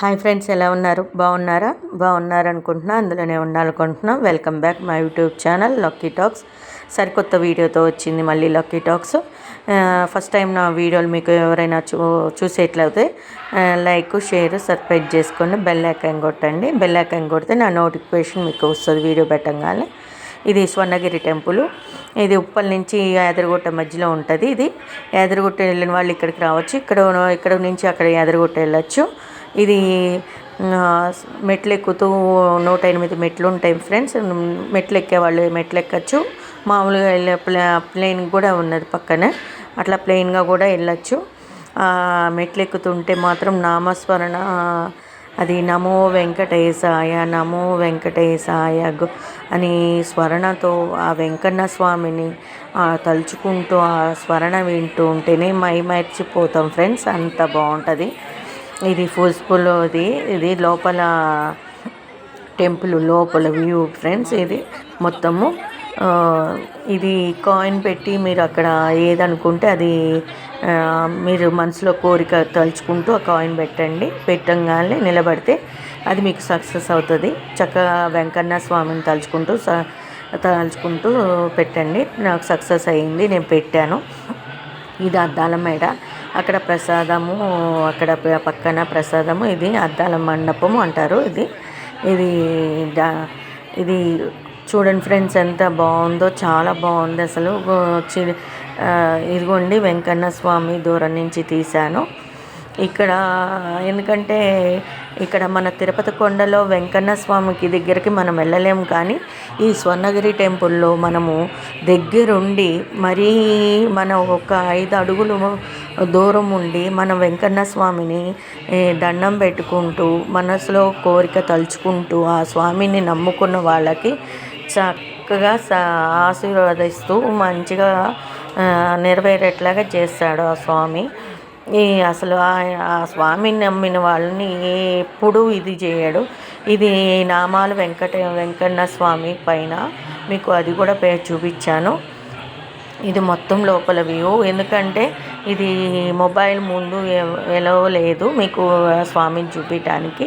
Hi friends ఎలా ఉన్నారు? బాగున్నారా? బాగున్నారనుకుంటున్నా అందులోనే ఉండాలనుకుంటున్నా. Welcome back my YouTube channel Lucky Talks సరికొత్త వీడియోతో వచ్చింది మళ్ళీ లక్కీ టాక్స్ ఫస్ట్ టైం నా వీడియోలు మీకు ఎవరైనా చూ చూసేట్లయితే లైక్ షేర్ సబ్స్క్రైబ్ చేసుకొని బెల్ ఐకాన్ కొట్టండి. బెల్ ఐకాన్ కొడితే నా నోటిఫికేషన్ మీకు వస్తుంది వీడియో పెట్టగానే. ఇది స్వర్ణగిరి టెంపుల్. ఇది ఉప్పల్ నుంచి యాదరగుట్ట మధ్యలో ఉంటుంది ఇది. యాదరగుట్ట వెళ్ళిన వాళ్ళు ఇక్కడికి రావచ్చు. ఇక్కడ ఇక్కడ నుంచి అక్కడ యాదరగుట్ట వెళ్ళచ్చు. ఇది మెట్లు ఎక్కుతూ నూట ఎనిమిది మెట్లు ఉంటాయి ఫ్రెండ్స్. మెట్లు ఎక్కేవాళ్ళు మెట్లు ఎక్కచ్చు మామూలుగా వెళ్ళే ప్లే ప్లేన్ కూడా ఉన్నది పక్కనే. అట్లా ప్లెయిన్గా కూడా వెళ్ళచ్చు. మెట్లు ఎక్కుతుంటే మాత్రం నామస్మరణ అది నమో వెంకటేశాయ నమో వెంకటేశాయ అని స్మరణతో ఆ వెంకన్న స్వామిని తలుచుకుంటూ ఆ స్మరణ వింటూ ఉంటేనే మై మర్చిపోతాం ఫ్రెండ్స్. అంత బాగుంటుంది. ఇది ఫుల్స్ఫుల్ ఇది. లోపల టెంపుల్ లోపల వ్యూ ఫ్రెండ్స్ ఇది మొత్తము. ఇది కాయిన్ పెట్టి మీరు అక్కడ ఏదనుకుంటే అది మీరు మనసులో కోరిక తలుచుకుంటూ ఆ కాయిన్ పెట్టండి. పెట్టంగానే నిలబడితే అది మీకు సక్సెస్ అవుతుంది. చక్కగా వెంకన్న స్వామిని తలుచుకుంటూ తలుచుకుంటూ పెట్టండి. నాకు సక్సెస్ అయ్యింది నేను పెట్టాను. ఇది అద్దాల మేడ. అక్కడ ప్రసాదము అక్కడ పక్కన ప్రసాదము ఇది అద్దాల మండపము అంటారు ఇది. ఇది ఇది చూడండి ఫ్రెండ్స్ ఎంత బాగుందో చాలా బాగుంది అసలు. ఇదిగోండి వెంకన్న స్వామి దూరం నుంచి తీశాను. ఇక్కడ ఎందుకంటే ఇక్కడ మన తిరుపతి కొండలో వెంకన్న స్వామికి దగ్గరికి మనం వెళ్ళలేము కానీ ఈ స్వర్ణగిరి టెంపుల్లో మనము దగ్గరుండి మరీ మన ఒక ఐదు అడుగులు దూరం ఉండి మన వెంకన్న స్వామిని దండం పెట్టుకుంటూ మనసులో కోరిక తలుచుకుంటూ ఆ స్వామిని నమ్ముకున్న వాళ్ళకి చక్కగా ఆశీర్వదిస్తూ మంచిగా నెరవేరేట్లాగా చేస్తాడు ఆ స్వామి. ఈ అసలు ఆ స్వామిని నమ్మిన వాళ్ళని ఎప్పుడూ ఇది చేయడు. ఇది నామాలు వెంకట వెంకన్న స్వామి పైన మీకు అది కూడా పేరు చూపించాను. ఇది మొత్తం లోపల వ్యూ. ఎందుకంటే ఇది మొబైల్ ముందు ఎలా లేదు మీకు స్వామిని చూపించడానికి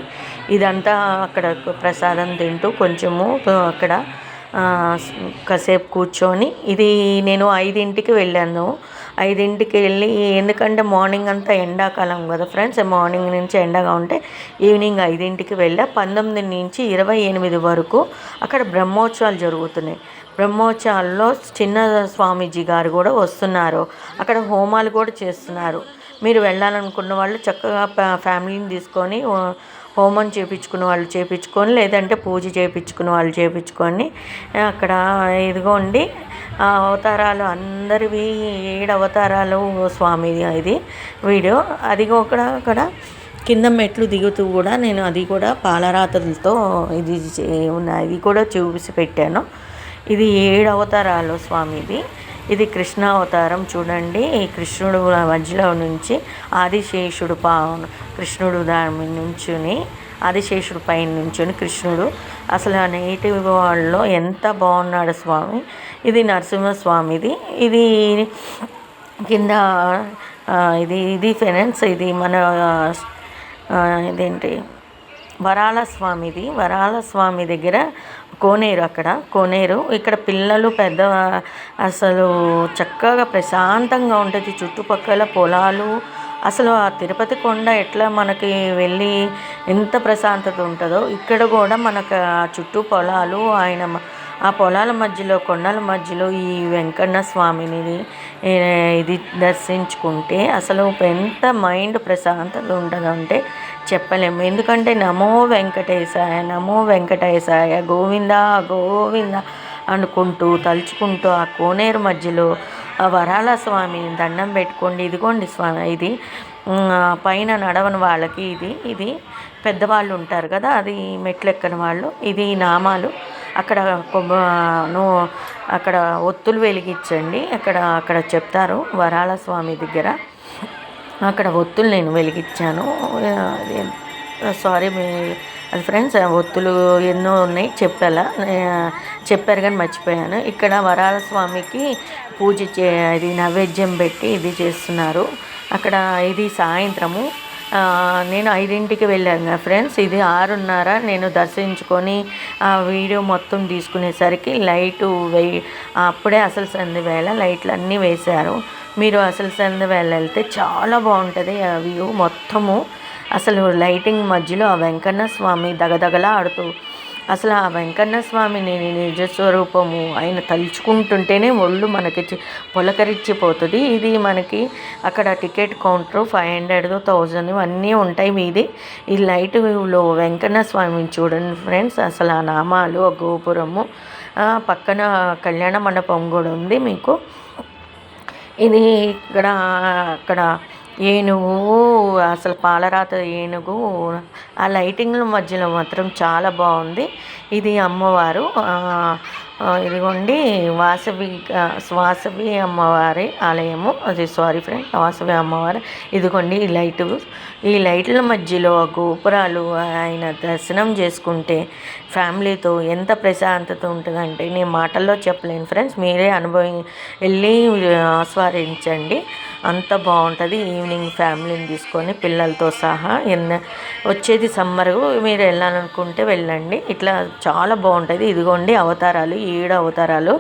ఇదంతా అక్కడ ప్రసాదం తింటూ కొంచెము అక్కడ కాసేపు కూర్చొని. ఇది నేను ఐదింటికి వెళ్ళాను. ఐదింటికి వెళ్ళి ఎందుకంటే మార్నింగ్ అంతా ఎండాకాలం కదా ఫ్రెండ్స్ మార్నింగ్ నుంచి ఎండగా ఉంటే ఈవినింగ్ ఐదింటికి వెళ్ళా. పంతొమ్మిది నుంచి ఇరవై ఎనిమిది వరకు అక్కడ బ్రహ్మోత్సవాలు జరుగుతున్నాయి. బ్రహ్మోత్సవాల్లో చిన్న స్వామీజీ గారు కూడా వస్తున్నారు. అక్కడ హోమాలు కూడా చేస్తున్నారు. మీరు వెళ్ళాలనుకున్న వాళ్ళు చక్కగా ఫ్యామిలీని తీసుకొని హోమం చేయించుకున్న వాళ్ళు చేయించుకొని లేదంటే పూజ చేయించుకున్న వాళ్ళు చేయించుకొని అక్కడ ఇదిగోండి అవతారాలు అందరివి ఏడు అవతారాలు స్వామి ఇది వీడియో. అది కూడా అక్కడ కింద మెట్లు దిగుతూ కూడా నేను అది కూడా పాలరాతలతో ఇది ఉన్నాయి. ఇది కూడా చూపిసి పెట్టాను. ఇది ఏడు అవతారాలు స్వామిది. ఇది కృష్ణ అవతారం చూడండి. ఈ కృష్ణుడు మధ్యలో నుంచి ఆదిశేషుడు పా కృష్ణుడు దాని నుంచుని ఆదిశేషుడు పైన నుంచుని కృష్ణుడు. అసలు ఆ వాళ్ళలో ఎంత బాగున్నాడు స్వామి. ఇది నరసింహస్వామిది. ఇది కింద ఇది ఇది ఫ్రెండ్స్ ఇది మన ఇదేంటి? వరాల స్వామిది. వరాల స్వామి దగ్గర కోనేరు అక్కడ కోనేరు. ఇక్కడ పిల్లలు పెద్ద అసలు చక్కగా ప్రశాంతంగా ఉంటుంది. చుట్టుపక్కల పొలాలు. అసలు ఆ తిరుపతి కొండ ఎట్లా మనకి వెళ్ళి ఎంత ప్రశాంతత ఉంటుందో. ఇక్కడ కూడా మనకు ఆ చుట్టూ పొలాలు ఆయన ఆ పొలాల మధ్యలో కొండల మధ్యలో ఈ వెంకన్న స్వామిని ఇది దర్శించుకుంటే అసలు ఎంత మైండ్ ప్రశాంతత ఉంటుందంటే చెప్పలేము. ఎందుకంటే నమో వెంకటేశాయ నమో వెంకటేశాయ గోవింద గోవింద అనుకుంటూ తలుచుకుంటూ ఆ కోనేరు మధ్యలో ఆ వరాల స్వామిని దండం పెట్టుకోండి. ఇదిగోండి స్వామి ఇది పైన నడవని వాళ్ళకి ఇది ఇది పెద్దవాళ్ళు ఉంటారు కదా అది మెట్లెక్కని వాళ్ళు ఇది నామాలు. అక్కడ అక్కడ ఒత్తులు వెలిగించండి. అక్కడ అక్కడ చెప్తారు వరాల స్వామి దగ్గర. అక్కడ ఒత్తులు నేను వెలిగించాను. సారీ అది ఫ్రెండ్స్ ఒత్తులు ఎన్నో ఉన్నాయి చెప్పాలా? చెప్పారు కానీ మర్చిపోయాను. ఇక్కడ వరాల స్వామికి పూజ చే ఇది నైవేద్యం పెట్టి ఇది చేస్తున్నారు. అక్కడ ఇది సాయంత్రము. నేను ఐదింటికి వెళ్ళాను కదా ఫ్రెండ్స్ ఇది ఆరున్నర నేను దర్శించుకొని ఆ వీడియో మొత్తం తీసుకునేసరికి లైటు వే అప్పుడే అసలు సంధి వేళ లైట్లు అన్నీ వేశారు. మీరు అసలు సంద వెళ్ళితే వెళ్తే చాలా బాగుంటుంది ఆ వ్యూ మొత్తము. అసలు లైటింగ్ మధ్యలో ఆ వెంకన్న స్వామి దగదగలా ఆడుతూ అసలు ఆ వెంకన్న స్వామిని నిజ స్వరూపము ఆయన తలుచుకుంటుంటేనే ఒళ్ళు మనకి పులకరించిపోతుంది. ఇది మనకి అక్కడ ticket counter five hundred thousand అన్నీ ఉంటాయి మీది. ఈ లైట్ వ్యూలో వెంకన్న స్వామిని చూడండి ఫ్రెండ్స్ అసలు ఆ నామాలు ఆ గోపురము పక్కన కళ్యాణ మండపం కూడా ఉంది మీకు. ఇది ఇక్కడ అక్కడ ఏనుగు అసలు పాలరాత ఏనుగు ఆ లైటింగ్ల మధ్యలో మాత్రం చాలా బాగుంది. ఇది అమ్మవారు ఇదిగోండి వాసవి వాసవి అమ్మవారి ఆలయము. అది సారీ ఫ్రెండ్ వాసవి అమ్మవారి. ఇదిగోండి ఈ లైటు. ఈ లైట్ల మధ్యలో గోపురాలు ఆయన దర్శనం చేసుకుంటే ఫ్యామిలీతో ఎంత ప్రశాంతత ఉంటుందంటే నేను మాటల్లో చెప్పలేను ఫ్రెండ్స్ మీరే అనుభవం వెళ్ళి ఆస్వాదించండి. అంత బాగుంటుంది ఈవినింగ్ ఫ్యామిలీని తీసుకొని పిల్లలతో సహా. ఎన్న వచ్చేది సమ్మర్ మీరు వెళ్ళాలనుకుంటే వెళ్ళండి. ఇట్లా చాలా బాగుంటుంది. ఇదిగోండి అవతారాలు ఏడు అవతారాలు.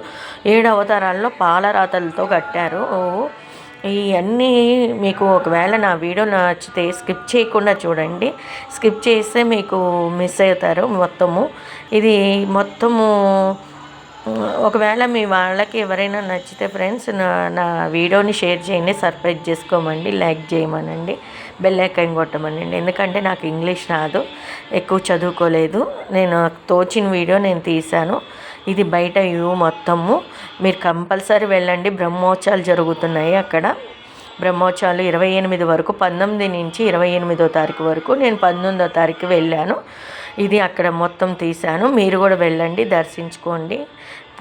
ఏడు అవతారాల్లో పాలరాతలతో కట్టారు. ఇవన్నీ మీకు ఒకవేళ నా వీడియో నచ్చితే స్కిప్ చేయకుండా చూడండి. స్కిప్ చేస్తే మీకు మిస్ అవుతారు మొత్తము. ఇది మొత్తము ఒకవేళ మీ వాళ్ళకి ఎవరైనా నచ్చితే ఫ్రెండ్స్ నా నా వీడియోని షేర్ చేయండి సర్ప్రైజ్ చేసుకోమండి లైక్ చేయమనండి బెల్ ఐకాన్ కొట్టమనండి. ఎందుకంటే నాకు ఇంగ్లీష్ రాదు ఎక్కువ చదువుకోలేదు. నేను తోచిన వీడియో నేను తీశాను. ఇది బయట వ్యూ మొత్తము. మీరు కంపల్సరీ వెళ్ళండి. బ్రహ్మోత్సవాలు జరుగుతున్నాయి అక్కడ. బ్రహ్మోత్సవాలు ఇరవై ఎనిమిది వరకు పంతొమ్మిది నుంచి ఇరవై ఎనిమిదో తారీఖు వరకు నేను పంతొమ్మిదో తారీఖు వెళ్ళాను. ఇది అక్కడ మొత్తం తీశాను. మీరు కూడా వెళ్ళండి దర్శించుకోండి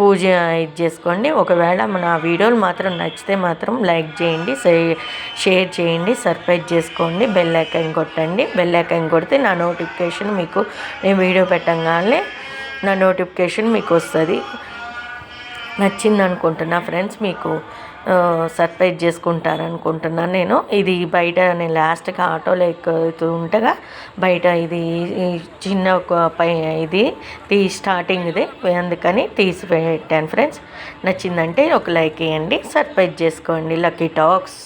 పూజ ఇది చేసుకోండి. ఒకవేళ నా వీడియోలు మాత్రం నచ్చితే మాత్రం లైక్ చేయండి షే- షేర్ చేయండి సబ్స్క్రైబ్ చేసుకోండి బెల్ ఐకాన్ కొట్టండి. బెల్ ఐకాన్ కొడితే నా నోటిఫికేషన్ మీకు నేను వీడియో పెట్టంగానే నా నోటిఫికేషన్ మీకు వస్తుంది నచ్చింది అనుకుంటున్నా ఫ్రెండ్స్ మీకు సర్ప్రైజ్ చేసుకుంటారు అనుకుంటున్నాను నేను. ఇది బయట నేను లాస్ట్గా ఆటోలో ఎక్కుతూ ఉంటగా బయట ఇది చిన్న ఒక పై ఇది తీ స్టార్టింగ్ ఇది అందుకని తీసి పెట్టాను ఫ్రెండ్స్ నచ్చిందంటే ఒక లైక్ వేయండి సర్ప్రైజ్ చేసుకోండి. Lucky talks